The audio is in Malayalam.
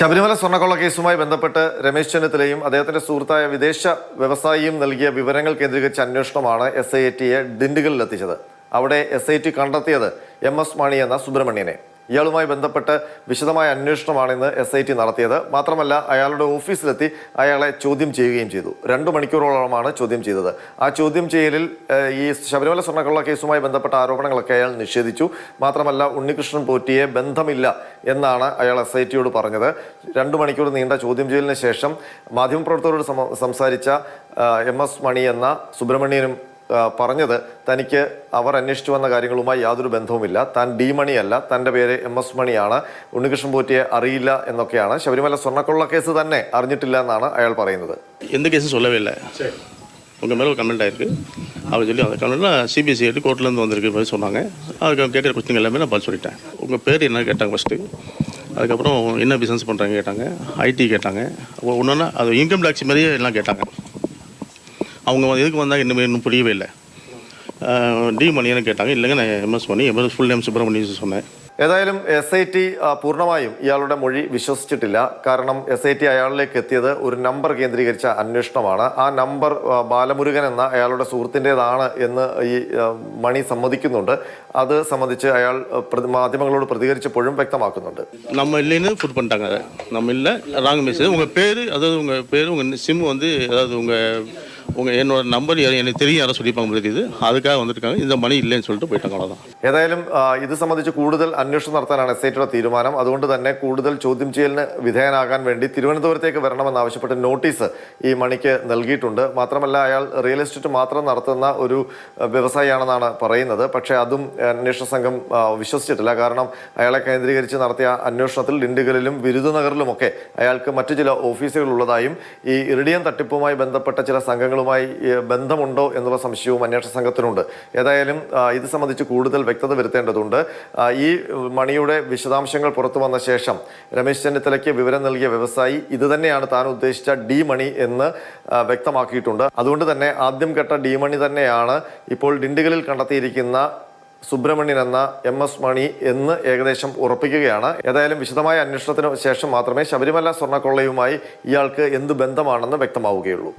ശബരിമല സ്വർണക്കൊള്ള കേസുമായി ബന്ധപ്പെട്ട് രമേശ് ചെന്നിത്തലയും അദ്ദേഹത്തിന്റെ സുഹൃത്തായ വിദേശ വ്യവസായിയും നൽകിയ വിവരങ്ങൾ കേന്ദ്രീകരിച്ച അന്വേഷണമാണ് എസ് ഐ ടിയെ ഡിണ്ടുകളിലെത്തിച്ചത് അവിടെ എസ് ഐ ടി കണ്ടെത്തിയത് എം എസ് മണി എന്ന സുബ്രഹ്മണ്യനെ. ഇയാളുമായി ബന്ധപ്പെട്ട് വിശദമായ അന്വേഷണമാണ് ഇന്ന് എസ് ഐ ടി നടത്തിയത്. മാത്രമല്ല അയാളുടെ ഓഫീസിലെത്തി അയാളെ ചോദ്യം ചെയ്യുകയും ചെയ്തു. രണ്ടു മണിക്കൂറോളമാണ് ചോദ്യം ചെയ്തത്. ആ ചോദ്യം ചെയ്യലിൽ ഈ ശബരിമല സ്വർണക്കൊള്ള കേസുമായി ബന്ധപ്പെട്ട ആരോപണങ്ങളൊക്കെ അയാൾ നിഷേധിച്ചു. മാത്രമല്ല ഉണ്ണികൃഷ്ണൻ പോറ്റിയെ ബന്ധമില്ല എന്നാണ് അയാൾ എസ് ഐ ടിയോട് പറഞ്ഞത്. രണ്ടു മണിക്കൂർ നീണ്ട ചോദ്യം ചെയ്യലിന് ശേഷം മാധ്യമപ്രവർത്തകരോട് സംസാരിച്ച എം എസ് മണി എന്ന സുബ്രഹ്മണ്യനും പറഞ്ഞത് തനിക്ക് അവർ അന്വേഷിച്ചു വന്ന കാര്യങ്ങളുമായി യാതൊരു ബന്ധവുമില്ല. താൻ ഡി മണിയല്ല തൻ്റെ പേര് എം എസ് മണിയാണ്. ഉണ്ണികൃഷ്ണൻ പോറ്റിയെ അറിയില്ല എന്നൊക്കെയാണ്. ശബരിമല സ്വർണ്ണക്കൊള്ള കേസ് തന്നെ അറിഞ്ഞിട്ടില്ല എന്നാണ് അയാൾ പറയുന്നത്. എന്ത് കേസ് சொல்லவில்லை உங்கள் மேலே ஒரு கமெண்ட் ஆயிருக்கு அப்படி சொல்லி அந்த கமெண்ட்டில் சிபிஎஸ்சி ஹெட் கோர்ட்லேருந்து வந்திருக்கு மாதிரி சொன்னாங்க. அதுக்கு கேட்குற கொஸ்டின் எல்லாமே நான் பதில் சொல்லிட்டேன் உங்கள் பேர் என்ன கேட்டாங்க ஃபஸ்ட்டு அதுக்கப்புறம் என்ன பிஸ்னஸ் பண்ணுறாங்க கேட்டாங்க. ஐடி கேட்டாங்க ஒன்றுன்னா அது இன்கம் டேக்ஸ் மாதிரியே எல்லாம் கேட்டாங்க அவங்க வந்து எதுக்கு வந்தாங்க இன்னும் இன்னும் புரியவே இல்லை டி மணின்னு கேட்டாங்க இல்லைங்க நான் MS Mani MS full name Subramaniam சொன்னேன் ഏതായാലും എസ് ഐ ടി പൂർണ്ണമായും ഇയാളുടെ മൊഴി വിശ്വസിച്ചിട്ടില്ല കാരണം എസ് ഐ ടി അയാളിലേക്ക് എത്തിയത് ഒരു നമ്പർ കേന്ദ്രീകരിച്ച അന്വേഷണമാണ് ആ നമ്പർ ആ, ബാലമുരുകൻ എന്ന അയാളുടെ സുഹൃത്തിൻ്റെതാണ് എന്ന് ഈ ആ, മണി സമ്മതിക്കുന്നുണ്ട് അത് സംബന്ധിച്ച് അയാൾ ആ, പ്രതി- മാധ്യമങ്ങളോട് പ്രതികരിച്ചപ്പോഴും വ്യക്തമാക്കുന്നുണ്ട് நம்ம இல்லைன்னு ஃபுட் பண்ணிட்டாங்க அதை நம்ம இல்லை ராங் மெசேஜ் உங்கள் பேர் அதாவது உங்கள் பேர் உங்கள் சிம் வந்து அதாவது உங்கள் உங்கள் என்னோட நம்பர் எனக்கு தெரியும் யாரோ சொல்லியிருப்பாங்க போல தெரியுது அதுக்காக வந்துருக்காங்க இந்த மணி இல்லைன்னு சொல்லிட்டு போயிட்டாங்க அவ்வளோதான் ഏതായാലും ആ, ഇത് സംബന്ധിച്ച് കൂടുതൽ അന്വേഷണം നടത്താനാണ് എസ് ഐ ടിയുടെ തീരുമാനം അതുകൊണ്ട് തന്നെ കൂടുതൽ ചോദ്യം ചെയ്യലിന് വിധേയനാകാൻ വേണ്ടി തിരുവനന്തപുരത്തേക്ക് വരണമെന്നാവശ്യപ്പെട്ട് നോട്ടീസ് ഈ മണിക്ക് നൽകിയിട്ടുണ്ട് മാത്രമല്ല അയാൾ റിയൽ എസ്റ്റേറ്റ് മാത്രം നടത്തുന്ന ഒരു ആ, വ്യവസായിയാണെന്നാണ് പറയുന്നത് പക്ഷേ അതും അന്വേഷണ സംഘം ആ, വിശ്വസിച്ചിട്ടില്ല കാരണം അയാളെ കേന്ദ്രീകരിച്ച് നടത്തിയ അന്വേഷണത്തിൽ ഡിണ്ടുകളിലും വിരുദനഗറിലുമൊക്കെ അയാൾക്ക് മറ്റു ചില ഓഫീസുകൾ ഉള്ളതായും ഈ ഇറിഡിയം തട്ടിപ്പുമായി ബന്ധപ്പെട്ട ചില സംഘങ്ങളുമായി ഏ, ബന്ധമുണ്ടോ എന്നുള്ള സംശയവും അന്വേഷണ സംഘത്തിനുണ്ട്. ഏതായാലും ഇത് സംബന്ധിച്ച് കൂടുതൽ വ്യക്തത വരുത്തേണ്ടതുണ്ട്. ഈ മണിയുടെ വിശദാംശങ്ങൾ പുറത്തു വന്ന ശേഷം രമേശ് ചെന്നിത്തലയ്ക്ക് വിവരം നൽകിയ വ്യവസായി ഇത് തന്നെയാണ് താൻ ഉദ്ദേശിച്ച ഡി മണി എന്ന് വ്യക്തമാക്കിയിട്ടുണ്ട്. അതുകൊണ്ട് തന്നെ ആദ്യം ഘട്ട ഡി മണി തന്നെയാണ് ഇപ്പോൾ ഡിണ്ടുകളിൽ കണ്ടെത്തിയിരിക്കുന്ന സുബ്രഹ്മണ്യൻ എന്ന എം എസ് മണി എന്ന് ഏകദേശം ഉറപ്പിക്കുകയാണ്. ഏതായാലും വിശദമായ അന്വേഷണത്തിന് ശേഷം മാത്രമേ ശബരിമല സ്വർണക്കൊള്ളയുമായി ഇയാൾക്ക് എന്ത് ബന്ധമാണെന്ന് വ്യക്തമാവുകയുള്ളൂ.